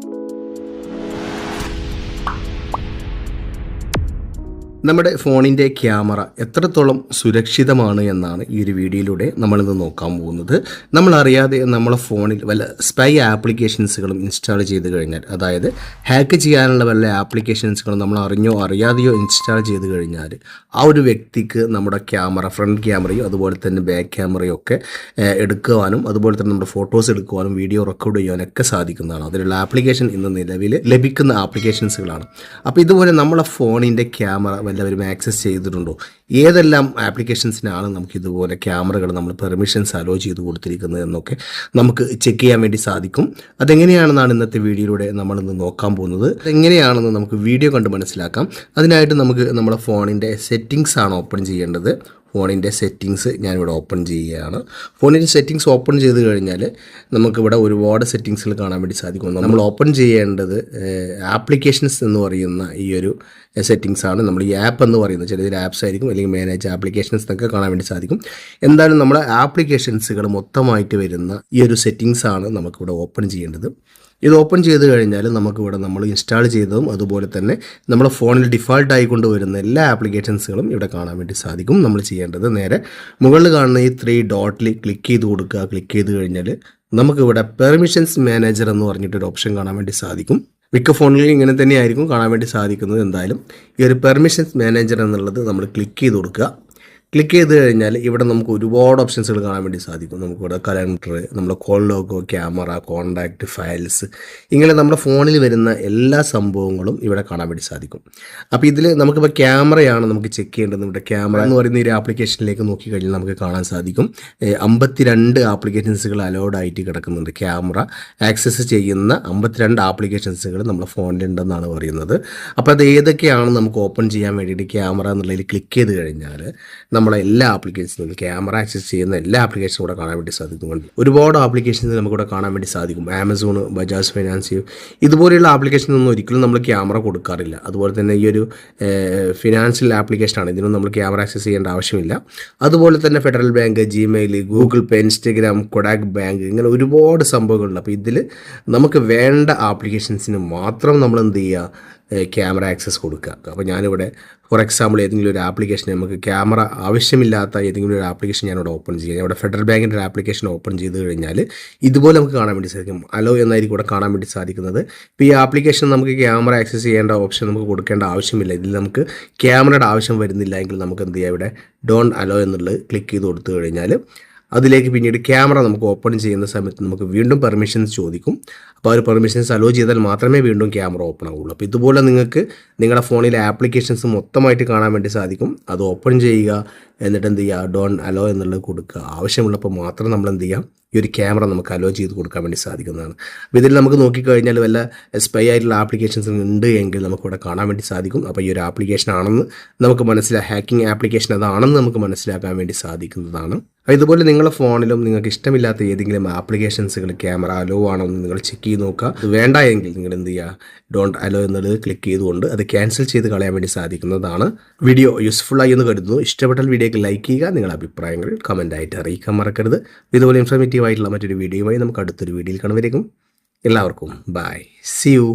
you നമ്മുടെ ഫോണിന്റെ camera എത്രത്തോളം സുരക്ഷിതമാണ് എന്നാണ് ഈ ഒരു വീഡിയോയിലൂടെ നമ്മളിന്ന് നോക്കാൻ പോകുന്നത്. നമ്മൾ അറിയാതെ നമ്മളെ ഫോണിൽ വല്ല സ്പൈ ആപ്ലിക്കേഷൻസുകളും ഇൻസ്റ്റാൾ ചെയ്ത് കഴിഞ്ഞാൽ അതായത് ഹാക്ക് ചെയ്യാനുള്ള വല്ല ആപ്ലിക്കേഷൻസുകളും നമ്മൾ അറിഞ്ഞോ അറിയാതെയോ ഇൻസ്റ്റാൾ ചെയ്ത് കഴിഞ്ഞാൽ ആ ഒരു വ്യക്തിക്ക് നമ്മുടെ ക്യാമറ ഫ്രണ്ട് ക്യാമറയോ അതുപോലെ തന്നെ ബാക്ക് ക്യാമറയോ ഒക്കെ എടുക്കുവാനും അതുപോലെ തന്നെ നമ്മുടെ ഫോട്ടോസ് എടുക്കുവാനും വീഡിയോ റെക്കോർഡ് ചെയ്യാനൊക്കെ സാധിക്കുന്നതാണ്. അതിലുള്ള ആപ്ലിക്കേഷൻ ഇന്ന് നിലവിൽ ലഭിക്കുന്ന ആപ്ലിക്കേഷൻസുകളാണ് അപ്പോൾ ഇതുപോലെ നമ്മളെ ഫോണിന്റെ ക്യാമറ വല്ലവരും ആക്സസ് ചെയ്തിട്ടുണ്ടോ? ഏതെല്ലാം ആപ്ലിക്കേഷൻസിനാണ് നമുക്ക് ഇതുപോലെ ക്യാമറകൾ നമ്മൾ പെർമിഷൻസ് അലോ ചെയ്ത് കൊടുത്തിരിക്കുന്നത് എന്നൊക്കെ നമുക്ക് ചെക്ക് ചെയ്യാൻ വേണ്ടി സാധിക്കും. അതെങ്ങനെയാണെന്നാണ് ഇന്നത്തെ വീഡിയോയിലൂടെ നമ്മളിന്ന് നോക്കാൻ പോകുന്നത്. അതെങ്ങനെയാണെന്ന് നമുക്ക് വീഡിയോ കണ്ട് മനസ്സിലാക്കാം. അതിനായിട്ട് നമുക്ക് നമ്മുടെ ഫോണിന്റെ സെറ്റിങ്സ് ആണ് ഓപ്പൺ ചെയ്യേണ്ടത്. ഫോണിന്റെ സെറ്റിങ്സ് ഞാനിവിടെ ഓപ്പൺ ചെയ്യുകയാണ്. ഫോണിന്റെ സെറ്റിങ്സ് ഓപ്പൺ ചെയ്ത് കഴിഞ്ഞാൽ നമുക്കിവിടെ ഒരുപാട് സെറ്റിങ്സിൽ കാണാൻ വേണ്ടി സാധിക്കും. നമ്മൾ ഓപ്പൺ ചെയ്യേണ്ടത് ആപ്ലിക്കേഷൻസ് എന്ന് പറയുന്ന ഈ ഒരു സെറ്റിങ്സ് ആണ് നമ്മൾ ഈ ആപ്പ് എന്ന് പറയുന്നത് ചിലതിൽ ആപ്സ് ആയിരിക്കും അല്ലെങ്കിൽ മാനേജ് ആപ്ലിക്കേഷൻസ് എന്നൊക്കെ കാണാൻ വേണ്ടി സാധിക്കും. എന്തായാലും നമ്മുടെ ആപ്ലിക്കേഷൻസുകൾ മൊത്തമായിട്ട് വരുന്ന ഈ ഒരു സെറ്റിങ്സ് ആണ് നമുക്കിവിടെ ഓപ്പൺ ചെയ്യേണ്ടത്. ഇത് ഓപ്പൺ ചെയ്ത് കഴിഞ്ഞാൽ നമുക്കിവിടെ നമ്മൾ ഇൻസ്റ്റാൾ ചെയ്തതും അതുപോലെ തന്നെ നമ്മുടെ ഫോണിൽ ഡിഫാൾട്ട് ആയിക്കൊണ്ട് വരുന്ന എല്ലാ ആപ്ലിക്കേഷൻസുകളും ഇവിടെ കാണാൻ വേണ്ടി സാധിക്കും. നമ്മൾ ചെയ്യേണ്ടത് നേരെ മുകളിൽ കാണുന്ന ഈ ത്രീ ഡോട്ടിൽ ക്ലിക്ക് ചെയ്ത് കൊടുക്കുക. ക്ലിക്ക് ചെയ്ത് കഴിഞ്ഞാൽ നമുക്കിവിടെ പെർമിഷൻസ് മാനേജർ എന്ന് പറഞ്ഞിട്ടൊരു ഓപ്ഷൻ കാണാൻ വേണ്ടി സാധിക്കും. മിക്ക ഫോണുകളിൽ ഇങ്ങനെ തന്നെയായിരിക്കും കാണാൻ വേണ്ടി സാധിക്കുന്നത്. എന്തായാലും ഈ ഒരു പെർമിഷൻസ് മാനേജർ എന്നുള്ളത് നമ്മൾ ക്ലിക്ക് ചെയ്ത് കൊടുക്കുക. ക്ലിക്ക് ചെയ്ത് കഴിഞ്ഞാൽ ഇവിടെ നമുക്ക് ഒരുപാട് ഓപ്ഷൻസുകൾ കാണാൻ വേണ്ടി സാധിക്കും. നമുക്കിവിടെ കലണ്ടർ നമ്മുടെ call logo camera contact files ഇങ്ങനെ നമ്മുടെ ഫോണിൽ വരുന്ന എല്ലാ സംഭവങ്ങളും ഇവിടെ കാണാൻ വേണ്ടി സാധിക്കും. അപ്പോൾ ഇതിൽ നമുക്കിപ്പോൾ ക്യാമറയാണ് നമുക്ക് ചെക്ക് ചെയ്യേണ്ടത്. ഇവിടെ ക്യാമറ എന്ന് പറയുന്ന ഒരു ആപ്ലിക്കേഷനിലേക്ക് നോക്കിക്കഴിഞ്ഞാൽ നമുക്ക് കാണാൻ സാധിക്കും. അമ്പത്തിരണ്ട് ആപ്ലിക്കേഷൻസുകൾ അലോഡ് ആയിട്ട് കിടക്കുന്നുണ്ട്. ക്യാമറ ആക്സസ് ചെയ്യുന്ന അമ്പത്തിരണ്ട് ആപ്ലിക്കേഷൻസുകൾ നമ്മുടെ ഫോണിലുണ്ടെന്നാണ് പറയുന്നത്. അപ്പോൾ അത് ഏതൊക്കെയാണ് നമുക്ക് ഓപ്പൺ ചെയ്യാൻ വേണ്ടിയിട്ട് ക്യാമറ എന്നുള്ളതിൽ ക്ലിക്ക് ചെയ്ത് കഴിഞ്ഞാൽ നമ്മളെ എല്ലാ ആപ്ലിക്കേഷനും ക്യാമറ ആക്സസ് ചെയ്യുന്ന എല്ലാ ആപ്ലിക്കേഷനും കൂടെ കാണാൻ വേണ്ടി സാധിക്കുന്നുണ്ട്. ഒരുപാട് ആപ്ലിക്കേഷൻസ് നമുക്കിവിടെ കാണാൻ വേണ്ടി സാധിക്കും. ആമസോൺ ബജാജ് ഫൈനാൻസ് ഇതുപോലെയുള്ള ആപ്ലിക്കേഷനൊന്നും ഒരിക്കലും നമ്മൾ ക്യാമറ കൊടുക്കാറില്ല. അതുപോലെ തന്നെ ഈ ഒരു ഫിനാൻഷ്യൽ ആപ്ലിക്കേഷനാണ് ഇതിനൊന്നും നമ്മൾ ക്യാമറ ആക്സസ് ചെയ്യേണ്ട ആവശ്യമില്ല. അതുപോലെ തന്നെ Federal Bank Gmail Google Pay Instagram Kodak bank ഇങ്ങനെ ഒരുപാട് സംഭവങ്ങളുണ്ട്. അപ്പോൾ ഇതിൽ നമുക്ക് വേണ്ട ആപ്ലിക്കേഷൻസിന് മാത്രം നമ്മൾ എന്ത് ചെയ്യുക ക്യാമറ ആക്സസ് കൊടുക്കുക. അപ്പോൾ ഞാനിവിടെ ഫോർ എക്സാമ്പിൾ ഏതെങ്കിലും ഒരു ആപ്ലിക്കേഷൻ നമുക്ക് ക്യാമറ ആവശ്യമില്ലാത്ത ഏതെങ്കിലും ഒരു ആപ്ലിക്കേഷൻ ഞാനിവിടെ ഓപ്പൺ ചെയ്യുക. ഇവിടെ ഫെഡറൽ ബാങ്കിന്റെ ഒരു ആപ്ലിക്കേഷൻ ഓപ്പൺ ചെയ്ത് കഴിഞ്ഞാൽ ഇതുപോലെ നമുക്ക് കാണാൻ വേണ്ടി സാധിക്കും. അലോ എന്നായിരിക്കും ഇവിടെ കാണാൻ വേണ്ടി സാധിക്കുന്നത്. ഇപ്പോൾ ഈ ആപ്ലിക്കേഷൻ നമുക്ക് ക്യാമറ ആക്സസ് ചെയ്യേണ്ട ഓപ്ഷൻ നമുക്ക് കൊടുക്കേണ്ട ആവശ്യമില്ല. ഇതിൽ നമുക്ക് ക്യാമറയുടെ ആവശ്യം വരുന്നില്ല എങ്കിൽ നമുക്ക് എന്ത് ചെയ്യാം ഇവിടെ? ഡോണ്ട് അലോ എന്നുള്ളത് ക്ലിക്ക് ചെയ്ത് കൊടുത്തു കഴിഞ്ഞാൽ അതിലേക്ക് പിന്നീട് ക്യാമറ നമുക്ക് ഓപ്പൺ ചെയ്യുന്ന സമയത്ത് നമുക്ക് വീണ്ടും പെർമിഷൻസ് ചോദിക്കും. അപ്പോൾ ആ ഒരു പെർമിഷൻസ് അലോ ചെയ്താൽ മാത്രമേ വീണ്ടും ക്യാമറ ഓപ്പൺ ആവുള്ളൂ. അപ്പോൾ ഇതുപോലെ നിങ്ങൾക്ക് നിങ്ങളുടെ ഫോണിലെ ആപ്ലിക്കേഷൻസ് മൊത്തമായിട്ട് കാണാൻ വേണ്ടി സാധിക്കും. അത് ഓപ്പൺ ചെയ്യുക എന്നിട്ട് എന്ത് ചെയ്യുക? ഡോൺ അലോ എന്നുള്ളത് കൊടുക്കുക. ആവശ്യമുള്ളപ്പോൾ മാത്രം നമ്മൾ എന്ത് ചെയ്യാം ഈ ഒരു ക്യാമറ നമുക്ക് അലോ ചെയ്ത് കൊടുക്കാൻ വേണ്ടി സാധിക്കുന്നതാണ്. അപ്പോൾ ഇതിൽ നമുക്ക് നോക്കിക്കഴിഞ്ഞാൽ വല്ല സ്പൈ ആയിട്ടുള്ള ആപ്ലിക്കേഷൻസ് ഉണ്ട് എങ്കിൽ നമുക്കിവിടെ കാണാൻ വേണ്ടി സാധിക്കും. അപ്പോൾ ഈ ഒരു ആപ്ലിക്കേഷൻ ആണെന്ന് നമുക്ക് മനസ്സിലാ ഹാക്കിംഗ് ആപ്ലിക്കേഷൻ അതാണെന്ന് നമുക്ക് മനസ്സിലാക്കാൻ വേണ്ടി സാധിക്കുന്നതാണ്. അപ്പോൾ ഇതുപോലെ നിങ്ങളുടെ ഫോണിലും നിങ്ങൾക്ക് ഇഷ്ടമില്ലാത്ത ഏതെങ്കിലും ആപ്ലിക്കേഷൻസുകൾ ക്യാമറ അലോ ആണോ എന്ന് നിങ്ങൾ ചെക്ക് ചെയ്ത് നോക്കുക. വേണ്ട എങ്കിൽ നിങ്ങൾ എന്ത് ചെയ്യുക? ഡോണ്ട് അലോ എന്നുള്ളത് ക്ലിക്ക് ചെയ്തുകൊണ്ട് അത് ക്യാൻസൽ ചെയ്ത് കളയാൻ വേണ്ടി സാധിക്കുന്നതാണ്. വീഡിയോ യൂസ്ഫുൾ ആയി എന്ന് കരുതുന്നു. ഇഷ്ടപ്പെട്ടാൽ വീഡിയോക്ക് ലൈക്ക് ചെയ്യുക. നിങ്ങളുടെ അഭിപ്രായങ്ങൾ കമന്റായിട്ട് അറിയിക്കാൻ മറക്കരുത്. ഇതുപോലെ ഇൻഫർമേറ്റീവ് ആയിട്ടുള്ള മറ്റൊരു വീഡിയോയുമായി നമുക്ക് അടുത്തൊരു വീഡിയോയിൽ കാണുവരേക്കും എല്ലാവർക്കും ബൈ സി യു